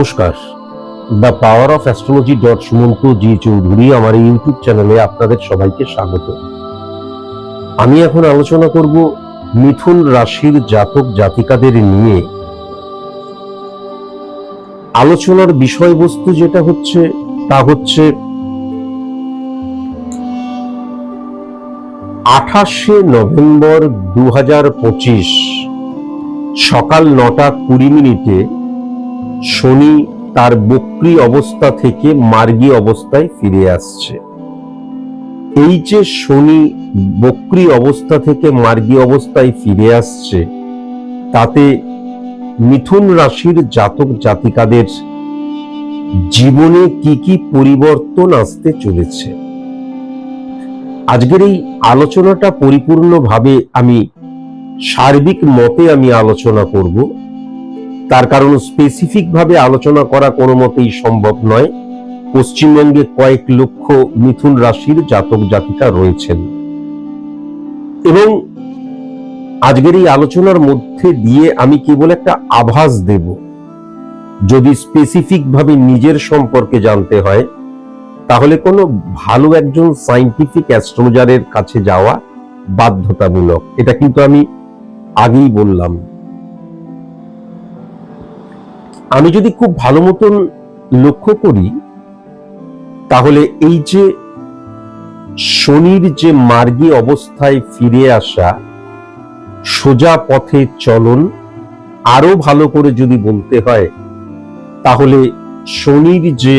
নমস্কার। The power of astrology dot Sumanta G Chowdhury আমার YouTube চ্যানেলে আপনাদের সবাইকে স্বাগত। আমি এখন আলোচনা করব মিথুন রাশির জাতক জাতিকাদের নিয়ে। আলোচনার বিষয়বস্তু যেটা হচ্ছে, তা হচ্ছে আঠাশে নভেম্বর দু হাজার পঁচিশ সকাল নটা কুড়ি মিনিটে শনি তার বক্রি অবস্থা থেকে মার্গী অবস্থায় ফিরে আসছে। এই যে শনি বক্রি অবস্থা থেকে মার্গী অবস্থায় ফিরে আসছে, তাতে মিথুন রাশির জাতক জাতিকাদের জীবনে কি কি পরিবর্তন আসতে চলেছে? আজকের এই আলোচনাটা পরিপূর্ণভাবে আমি সার্বিক মতে আমি আলোচনা করব। তার কারণ স্পেসিফিক ভাবে আলোচনা করা কোনো মতেই সম্ভব নয়। পশ্চিমবঙ্গে কয়েক লক্ষ মিথুন রাশির জাতক জাতিকা রয়েছেন। এবং আজকের এই আলোচনার মধ্যে দিয়ে আমি কেবল একটা আভাস দেব। যদি স্পেসিফিক ভাবে নিজের সম্পর্কে জানতে হয়, তাহলে কোনো ভালো একজন সাইন্টিফিক অ্যাস্ট্রোলজারের কাছে যাওয়া বাধ্যতামূলক। এটা কিন্তু আমি আগেই বললাম। আমি যদি খুব ভালো মতন লক্ষ্য করি, তাহলে এই যে শনির যে মার্গী অবস্থায় ফিরে আসা, সোজা পথে চলন আরও ভালো করে যদি বলতে হয়, তাহলে শনির যে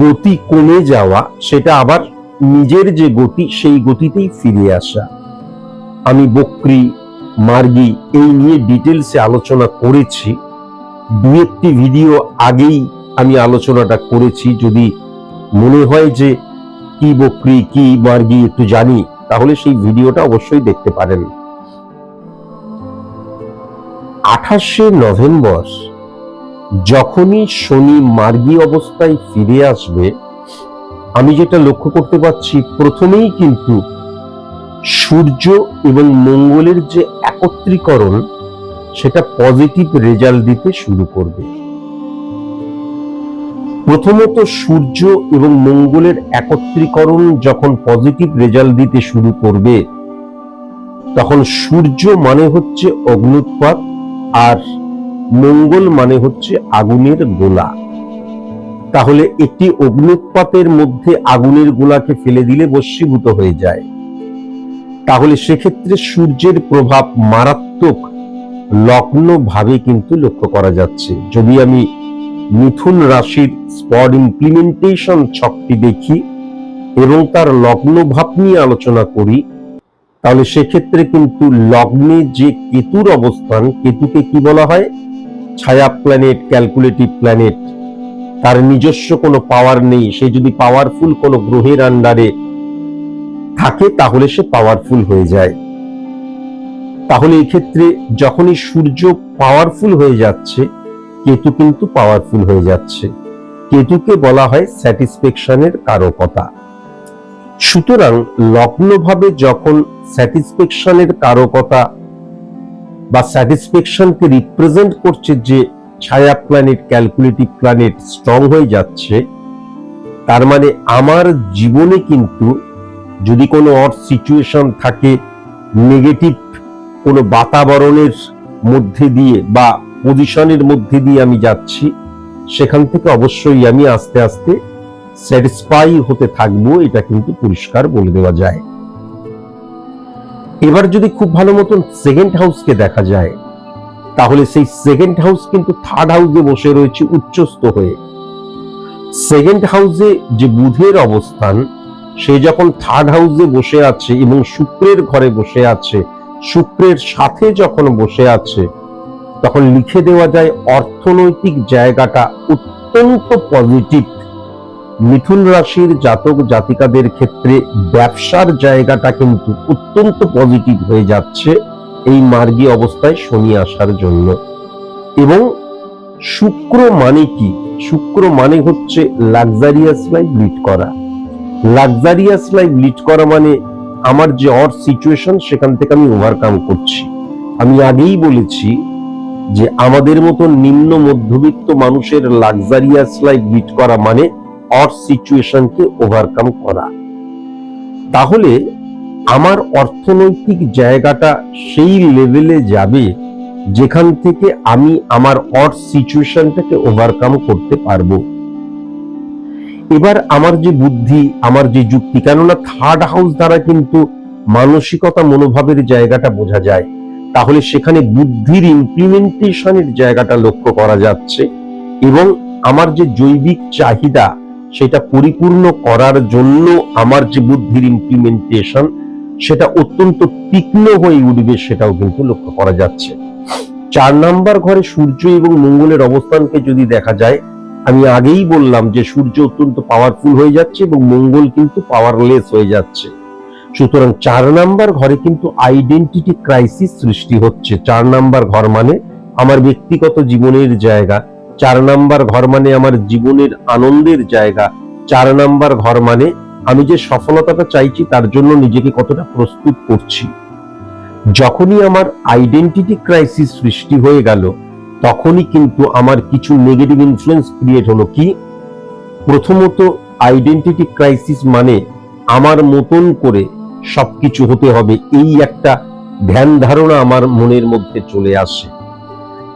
গতি কমে যাওয়া, সেটা আবার নিজের যে গতি, সেই গতিতেই ফিরে আসা। আমি বক্রি মার্গি, এই নিয়ে ডিটেলসে আলোচনা করেছি। দু একটি ভিডিও আগেই আমি আলোচনাটা করেছি। যদি মনে হয় যে কি বক্রি কি মার্গি একটু জানি, তাহলে সেই ভিডিওটা অবশ্যই দেখতে পারেন। আঠাশে নভেম্বর, যখনই শনি মার্গী অবস্থায় ফিরে আসবে, আমি যেটা লক্ষ্য করতে পারছি, প্রথমেই কিন্তু সূর্য এবং মঙ্গলের যে একত্রীকরণ, সেটা পজিটিভ রেজাল্ট দিতে শুরু করবে। প্রথমত সূর্য এবং মঙ্গলের একত্রীকরণ যখন পজিটিভ রেজাল্ট দিতে শুরু করবে, তখন সূর্য মানে হচ্ছে অগ্নুৎপাত আর মঙ্গল মানে হচ্ছে আগুনের গোলা। তাহলে একটি অগ্নুৎপাতের মধ্যে আগুনের গোলাকে ফেলে দিলে বস্মীভূত হয়ে যায়। তাহলে সেক্ষেত্রে সূর্যের প্রভাব মারাত্মক লগ্ন ভাবে কিন্তু লক্ষ্য করা যাচ্ছে। যদি আমি মিথুন রাশির স্পট ইমপ্লিমেন্টেশন ছকটি দেখি এবং তার লগ্ন ভাব নিয়ে আলোচনা করি, তাহলে সেক্ষেত্রে কিন্তু লগ্নে যে কেতুর অবস্থান, কেতুকে কি বলা হয়? ছায়া প্ল্যানেট ক্যালকুলেটিভ প্ল্যানেট তার নিজস্ব কোনো পাওয়ার নেই। সে যদি পাওয়ারফুল কোনো গ্রহের আন্ডারে থাকে, তাহলে সে পাওয়ারফুল হয়ে যায়। তাহলে এই ক্ষেত্রে যখনই সূর্য পাওয়ারফুল হয়ে যাচ্ছে, কেতু কিন্তু পাওয়ারফুল হয়ে যাচ্ছে। কেতুকে বলা হয় স্যাটিসফ্যাকশনের কারকতা। সুতরাং লগ্নভাবে যখন স্যাটিসফ্যাকশনের কারকতা বা স্যাটিসফ্যাকশনকে রিপ্রেজেন্ট করছে যে ছায়া প্ল্যানেট ক্যালকুলেটিভ প্ল্যানেট স্ট্রং হয়ে যাচ্ছে, তার মানে আমার জীবনে কিন্তু যদি কোনো অর সিচুয়েশন থাকে নেগেটিভ কোনো বাতাবরণের মধ্যে দিয়ে বা পজিশনের মধ্যে দিয়ে আমি যাচ্ছি, সেখান থেকে অবশ্যই আমি আস্তে আস্তে স্যাটিসফাই হতে থাকব, এটা কিন্তু পরিষ্কার বলে দেওয়া যায়। এবার যদি খুব ভালো মতন সেকেন্ড হাউসকে দেখা যায়, তাহলে সেই সেকেন্ড হাউস কিন্তু থার্ড হাউসে বসে রয়েছে উচ্চস্থ হয়ে। সেকেন্ড হাউসে যে বুধের অবস্থান সে যখন থার্ড হাউসে বসে আছে এবং শুক্রের ঘরে বসে আছে, শুক্রের সাথে যখন বসে আছে, তখন লিখে দেওয়া যায় অর্থনৈতিক জায়গাটা অত্যন্ত পজিটিভ মিথুন রাশির জাতক জাতিকাদের ক্ষেত্রে ব্যবসার জায়গাটা কিন্তু অত্যন্ত পজিটিভ হয়ে যাচ্ছে এই মার্গী অবস্থায় শনি আসার জন্য। এবং শুক্র মানে কি? শুক্র মানে হচ্ছে লাক্সারিয়াস লাইফ লিড করা। লাক্সারিয়াস লাইফ লিড করা মানে আমার যে অর সিচুয়েশন সেখান থেকে আমি ওভারকাম করছি। আমি আগেই বলেছি যে আমাদের মতো নিম্ন মধ্যবিত্ত মানুষের লাক্সারিয়াস লাইফ লিড করা মানে অর সিচুয়েশনকে ওভারকাম করা। তাহলে আমার অর্থনৈতিক জায়গাটা সেই লেভেলে যাবে যেখান থেকে আমি আমার অর সিচুয়েশনটাকে ওভারকাম করতে পারব। এবার আমার যে বুদ্ধি, আমার যে যুক্তি, কেননা থার্ড হাউস দ্বারা কিন্তু মানসিকতা মনোভাবের জায়গাটা বোঝা যায়। তাহলে সেখানে বুদ্ধির ইমপ্লিমেন্টেশনের জায়গাটা লক্ষ্য করা যাচ্ছে এবং আমার যে জৈবিক চাহিদা, সেটা পরিপূর্ণ করার জন্য আমার যে বুদ্ধির ইমপ্লিমেন্টেশন সেটা অত্যন্ত তীক্ষ্ণ হয়ে উঠবে সেটাও কিন্তু লক্ষ্য করা যাচ্ছে। চার নাম্বার ঘরে সূর্য এবং মঙ্গলের অবস্থানকে যদি দেখা যায় আমি আগেই বললাম যে সূর্য অত্যন্ত পাওয়ারফুল হয়ে যাচ্ছে এবং মঙ্গল কিন্তু পাওয়ারলেস হয়ে যাচ্ছে। সুতরাং চার নাম্বার ঘরে কিন্তু আইডেন্টিটি ক্রাইসিস সৃষ্টি হচ্ছে। চার নাম্বার ঘর মানে আমার ব্যক্তিগত জীবনের জায়গা। চার নাম্বার ঘর মানে আমার জীবনের আনন্দের জায়গা। চার নাম্বার ঘর মানে আমি যে সফলতাটা চাইছি তার জন্য নিজেকে কতটা প্রস্তুত করছি। যখনই আমার আইডেন্টিটি ক্রাইসিস সৃষ্টি হয়ে গেল তখনই কিন্তু আমার কিছু নেগেটিভ ইনফ্লুয়েন্স ক্রিয়েট হলো কি? প্রথমত আইডেন্টিটি ক্রাইসিস মানে আমার মতন করে সবকিছু হতে হবে এই একটা ধ্যান ধারণা আমার মনের মধ্যে চলে আসে।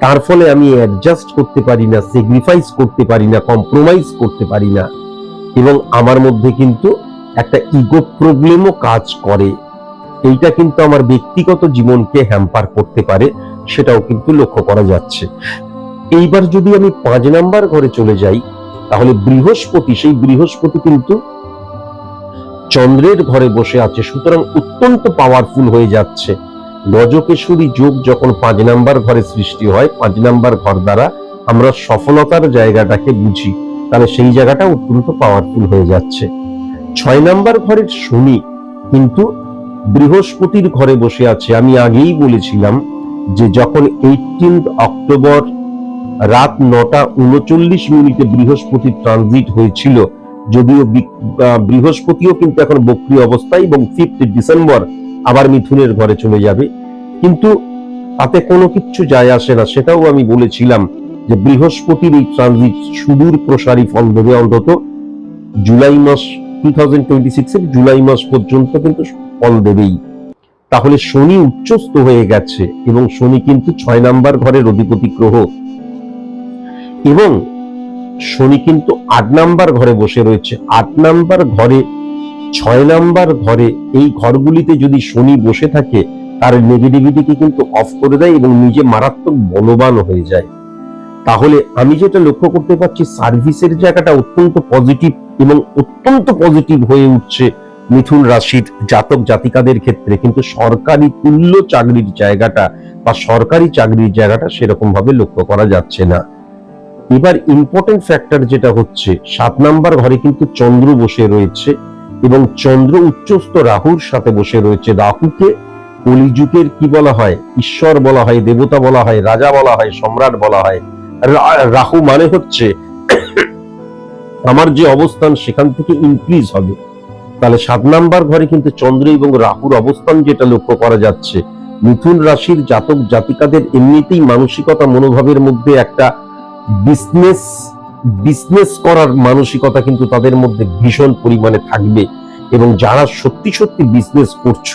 তার ফলে আমি অ্যাডজাস্ট করতে পারি না স্যাক্রিফাইস করতে পারি না কম্প্রোমাইজ করতে পারি না এবং আমার মধ্যে কিন্তু একটা ইগো প্রবলেমও কাজ করে। এইটা কিন্তু আমার ব্যক্তিগত জীবনকে হ্যাম্পার করতে পারে। সেটাও কিন্তু লক্ষ্য করা যাচ্ছে। এইবার যদি আমি পাঁচ নাম্বার ঘরে চলে যাই, তাহলে বৃহস্পতি, সেই বৃহস্পতি কিন্তু চন্দ্রের ঘরে বসে আছে। সুতরাং অত্যন্ত পাওয়ারফুল হয়ে যাচ্ছে। গজকেশরী যোগ যখন পাঁচ নাম্বার ঘরে সৃষ্টি হয়, পাঁচ নাম্বার ঘর দ্বারা আমরা সফলতার জায়গাটাকে বুঝি। তাহলে সেই জায়গাটা অত্যন্ত পাওয়ারফুল হয়ে যাচ্ছে। ছয় নাম্বার ঘরের শনি কিন্তু বৃহস্পতির ঘরে বসে আছে। আমি আগেই বলেছিলাম যে যখন এইটিন অক্টোবর রাত নটা উনচল্লিশ মিনিটে বৃহস্পতি ট্রানজিট হয়েছিল, যদিও বৃহস্পতিও কিন্তু এখন বক্রি অবস্থায় এবং ফিফথ ডিসেম্বর আবার মিথুনের ঘরে চলে যাবে। কিন্তু তাতে কোনো কিচ্ছু যায় আসে না, সেটাও আমি বলেছিলাম যে বৃহস্পতির এই ট্রানজিট সুদূর প্রসারী ফল দেবে অন্তত জুলাই মাস টু থাউজেন্ড টোয়েন্টি সিক্সের জুলাই মাস পর্যন্ত কিন্তু ফল দেবেই। তাহলে শনি উচ্চস্থ হয়ে গেছে এবং শনি কিন্তু ছয় নাম্বার ঘরের অধিপতি গ্রহ। এবং শনি কিন্তু আট নাম্বার ঘরে বসে রয়েছে। আট নাম্বার ঘরে, ছয় নাম্বার ঘরে এই ঘরগুলিতে যদি শনি বসে থাকে, তার নেগেটিভিটিকে কিন্তু অফ করে দেয় এবং নিজে মারাত্মক বলবান হয়ে যায়। তাহলে আমি যেটা লক্ষ্য করতে পারছি সার্ভিসের জায়গাটা অত্যন্ত পজিটিভ এবং অত্যন্ত পজিটিভ হয়ে উঠছে। মিথুন রাশির জাতক জাতিকাদের ক্ষেত্রে কিন্তু সরকারি তুল্য চাকরির জায়গাটা বা সরকারি চাকরির জায়গাটা সেরকম ভাবে লক্ষ্য করা যাচ্ছে না। এবার ইম্পর্টেন্ট ফ্যাক্টর যেটা হচ্ছে, সাত নাম্বার ঘরে কিন্তু চন্দ্র বসে রয়েছে এবং চন্দ্র উচ্চস্থ রাহুর সাথে বসে রয়েছে। রাহুকে কলিযুগের কি বলা হয়? ঈশ্বর বলা হয়, দেবতা বলা হয়, রাজা বলা হয়, সম্রাট বলা হয়। রাহু মানে হচ্ছে আমার যে অবস্থান সেখান থেকে ইনক্রিজ হবে। তাহলে সাত নাম্বার ঘরে কিন্তু চন্দ্র এবং রাহুর অবস্থান যেটা লক্ষ্য করা যাচ্ছে, মিথুন রাশির জাতক জাতিকাদের এমনিতেই মানসিকতা মনোভাবের মধ্যে একটা বিজনেস বিজনেস করার মানসিকতা কিন্তু তাদের মধ্যে ভীষণ পরিমাণে থাকবে এবং যারা সত্যি সত্যি বিজনেস করছ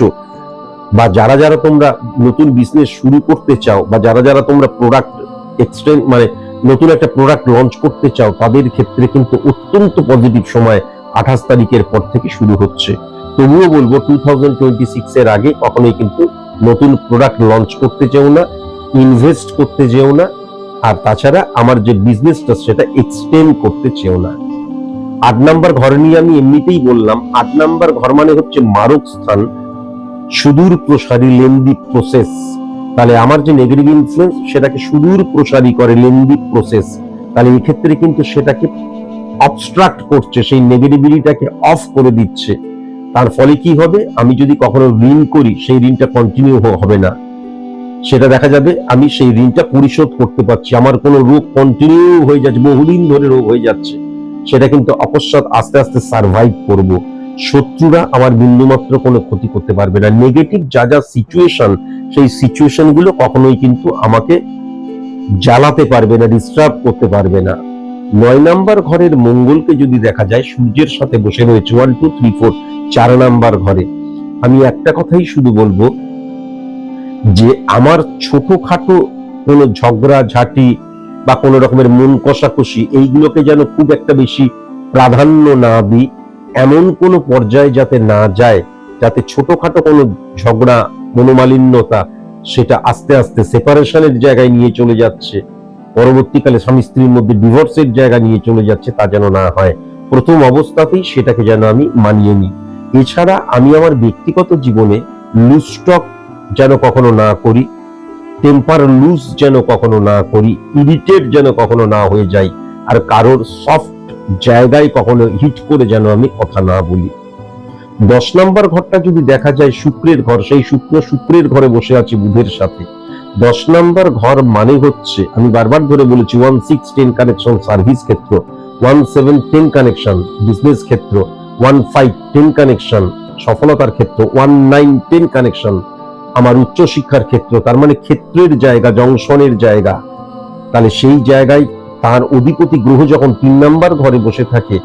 বা যারা যারা তোমরা নতুন বিজনেস শুরু করতে চাও বা যারা যারা তোমরা প্রোডাক্ট এক্সটেন্ড মানে নতুন একটা প্রোডাক্ট লঞ্চ করতে চাও, তাদের ক্ষেত্রে কিন্তু অত্যন্ত পজিটিভ সময় আঠাশ তারিখের পর থেকে শুরু হচ্ছে। তবুও বলব টু থাউজেন্ড টোয়েন্টি সিক্স এর আগে কখনোই কিন্তু নতুন প্রোডাক্ট লঞ্চ করতে যেও না ইনভেস্ট করতে যেও না, আর তাছাড়া আমার যে বিজনেসটা সেটা এক্সটেন্ড করতে চেও না। আট নাম্বার ঘর নিয়ে আমি এমনিতেই বললাম, আট নাম্বার ঘর মানে হচ্ছে মারক স্থান, সুদূর প্রসারী লেন্দি প্রসেস তাহলে আমার যে নেগেটিভ ইনফ্লুয়েন্স সেটাকে সুদূর প্রসারী করে লেন্দি প্রসেস তাহলে এক্ষেত্রে কিন্তু সেটাকে অবস্ট্রাক্ট করছে, সেই নেগেটিভিটিটাকে অফ করে দিচ্ছে। তার ফলে কি হবে? আমি যদি কখনো ঋণ করি, সেই ঋণটা কন্টিনিউ হবে না। সেটা দেখা যাবে, আমি সেই ঋণটা পরিশোধ করতে পারছি। আমার কোনো রোগ কন্টিনিউ হয়ে যাচ্ছে, বহুদিন ধরে রোগ হয়ে যাচ্ছে। সেটা কিন্তু অকস্মাৎ আস্তে আস্তে সার্ভাইভ করব। শত্রুরা আমার বিন্দুমাত্র কোনো ক্ষতি করতে পারবে না। নেগেটিভ যা যা সিচুয়েশন সেই সিচুয়েশনগুলো কখনোই কিন্তু আমাকে জ্বালাতে পারবে না ডিস্টার্ব করতে পারবে না। নয় নাম্বার ঘরের মঙ্গলকে যদি দেখা যায়, সূর্যের সাথে বসে রয়েছে ওয়ান টু থ্রি ফোর চার নাম্বার ঘরে। আমি একটা কথাই শুধু বলব যে, আমার ছোটখাটো কোনো ঝগড়া, ঝাঁটি বা কোনো রকমের মন কষাকষি, এইগুলোকে যেন খুব একটা বেশি প্রাধান্য না দিই, এমন কোনো পর্যায়ে যাতে না যায়, যাতে ছোটখাটো কোনো ঝগড়া, মনোমালিন্যতা, সেটা আস্তে আস্তে সেপারেশনের জায়গায় নিয়ে চলে যাচ্ছে। পরবর্তীকালে স্বামী স্ত্রীর মধ্যে ডিভোর্সের জায়গা নিয়ে চলে যাচ্ছে, তা যেন না হয়। প্রথম অবস্থাতেই সেটাকে যেন আমি মানিয়ে নিই। এছাড়া আমি আমার ব্যক্তিগত জীবনে লুস্টক যেন কখনো না করি টেম্পার লুজ যেন কখনো না করি ইরিটেট যেন কখনো না হয়ে যাই, আর কারোর সফট জায়গায় কখনো হিট করে যেন আমি কথা না বলি। দশ নম্বর ঘরটা যদি দেখা যায় শুক্রের ঘর, সেই শুক্র শুক্রের ঘরে বসে আছে বুধের সাথে। দশ নম্বর ঘর মানে হচ্ছে, আমি বারবার ধরে বলেছি one six ten connection service ক্ষেত্র one seven ten connection business ক্ষেত্র ওয়ান ফাইভ টেন কানেকশন সফলতার ক্ষেত্র ওয়ান নাইন টেন কানেকশন আমার উচ্চ শিক্ষার ক্ষেত্র, তার মানে ক্ষেত্রের জায়গা, জংশনের জায়গা। তাহলে সেই জায়গায় তার অধিপতি গ্রহ যখন তিন নাম্বার ঘরে বসে থাকে,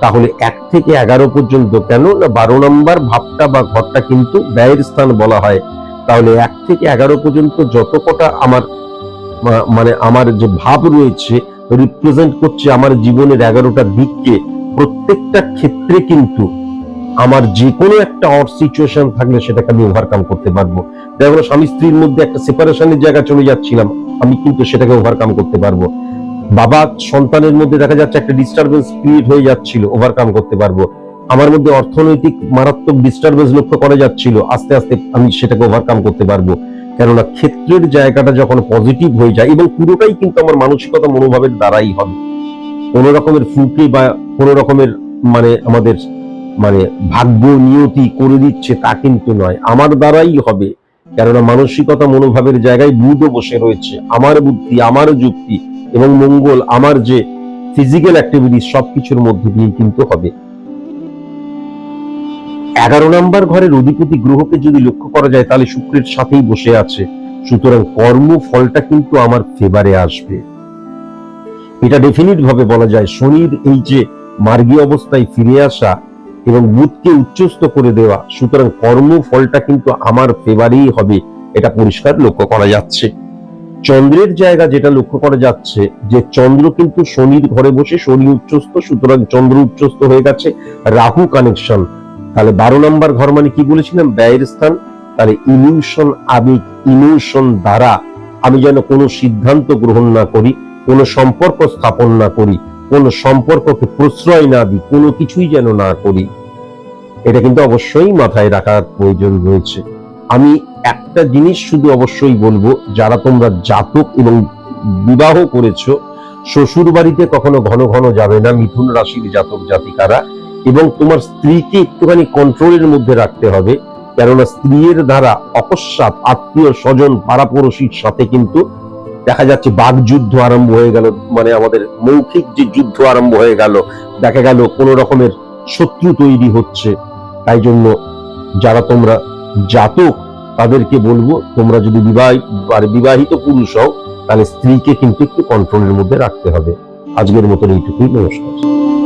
তাহলে এক থেকে এগারো পর্যন্ত কেন না বারো নম্বর ভাবটা বা ঘরটা কিন্তু ব্যয়ের স্থান বলা হয়। তাহলে এক থেকে এগারো পর্যন্ত যত কটা আমার মানে আমার যে ভাব রয়েছে রিপ্রেজেন্ট করছে আমার জীবনের এগারোটা দিককে, প্রত্যেকটা ক্ষেত্রে কিন্তু আমার যে কোনো একটা অড সিচুয়েশন থাকলে সেটাকে আমি ওভারকাম করতে পারব। দেখো স্বামী স্ত্রীর মধ্যে একটা সেপারেশনের জায়গা চলে যাচ্ছিলাম, আমি কিন্তু সেটাকে ওভারকাম করতে পারব। বাবা সন্তানের মধ্যে দেখা যাচ্ছে একটা ডিস্টারবেন্স ক্রিয়েট হয়ে যাচ্ছিল ওভারকাম করতে পারব। আমার মধ্যে অর্থনৈতিক মারাত্মক ডিস্টারবেন্স লক্ষ্য করা যাচ্ছিল, আস্তে আস্তে আমি সেটাকে ওভারকাম করতে পারব। কেননা ক্ষেত্রের জায়গাটা যখন পজিটিভ হয়ে যায়, এবং পুরোটাই কিন্তু আমার মানসিকতা মনোভাবের দ্বারাই হবে। কোন রকমের ফুকে বা কোন রকমের মানে আমাদের মানে ভাগ্য নিয়তি করে দিচ্ছে তা কিন্তু নয়। আমার দ্বারাই হবে। কেননা মানসিকতা মনোভাবের জায়গায় বুধও বসে রয়েছে। আমার বুদ্ধি, আমার যুক্তি এবং মঙ্গল, আমার যে ফিজিক্যাল অ্যাক্টিভিটি সবকিছুর মধ্যে দিয়ে কিন্তু হবে। এগারো নম্বর ঘরের অধিপতি গ্রহকে যদি লক্ষ্য করা যায়, তাহলে শুক্রের সাথেই বসে আছে। সুতরাং কর্ম ফলটা কিন্তু আমার ফেভারে আসবে। এটা ডেফিনিট ভাবে বলা যায়। শনির এই যে মার্গী অবস্থায় ফিরে আসা এবং বুধকে উচ্চস্ত করে দেওয়া, সুতরাং কর্ম ফলটা কিন্তু আমার ফেভারেই হবে। এটা পরিষ্কার লক্ষ্য করা যাচ্ছে। চন্দ্রের জায়গা যেটা লক্ষ্য করা যাচ্ছে, যে চন্দ্র কিন্তু শনির ঘরে বসে শনি উচ্চস্ত সুতরাং চন্দ্র উচ্চস্ত হয়ে গেছে। রাহু কানেকশন তাহলে বারো নম্বর ঘর মানে কি বলেছিলাম? ব্যয়ের স্থান। তাহলে ইলিউশন আবেগ ইমোশন দ্বারা আমি যেন কোনো সিদ্ধান্ত গ্রহণ না করি, কোনো সম্পর্ক স্থাপন না করি, কোনো সম্পর্ককে প্রশ্রয় না দিই, কোনো কিছুই যেন না করি। এটা কিন্তু অবশ্যই মাথায় রাখার প্রয়োজন রয়েছে। আমি একটা জিনিস শুধু অবশ্যই বলব, যারা তোমরা জাতক এবং বিবাহ করেছ শ্বশুর বাড়িতে কখনো ঘন ঘন যাবে না, মিথুন রাশির জাতক জাতিকারা। এবং তোমার স্ত্রীকে একটুখানি কন্ট্রোলের মধ্যে রাখতে হবে। কেননা স্ত্রীর দ্বারা অকস্মাৎ আত্মীয় স্বজন, পাড়াপড়শির সাথে কিন্তু দেখা যাচ্ছে বাগযুদ্ধ আরম্ভ হয়ে গেল। মানে আমাদের মৌখিক যে যুদ্ধ আরম্ভ হয়ে গেল, দেখা গেল কোন রকমের শত্রু তৈরি হচ্ছে। তাই জন্য যারা তোমরা জাতক, তাদেরকে বলব, তোমরা যদি বিবাহিত আর বিবাহিত পুরুষ হও, তাহলে স্ত্রীকে কিন্তু একটু কন্ট্রোলের মধ্যে রাখতে হবে। আজকের মতন এইটুকুই, নমস্কার।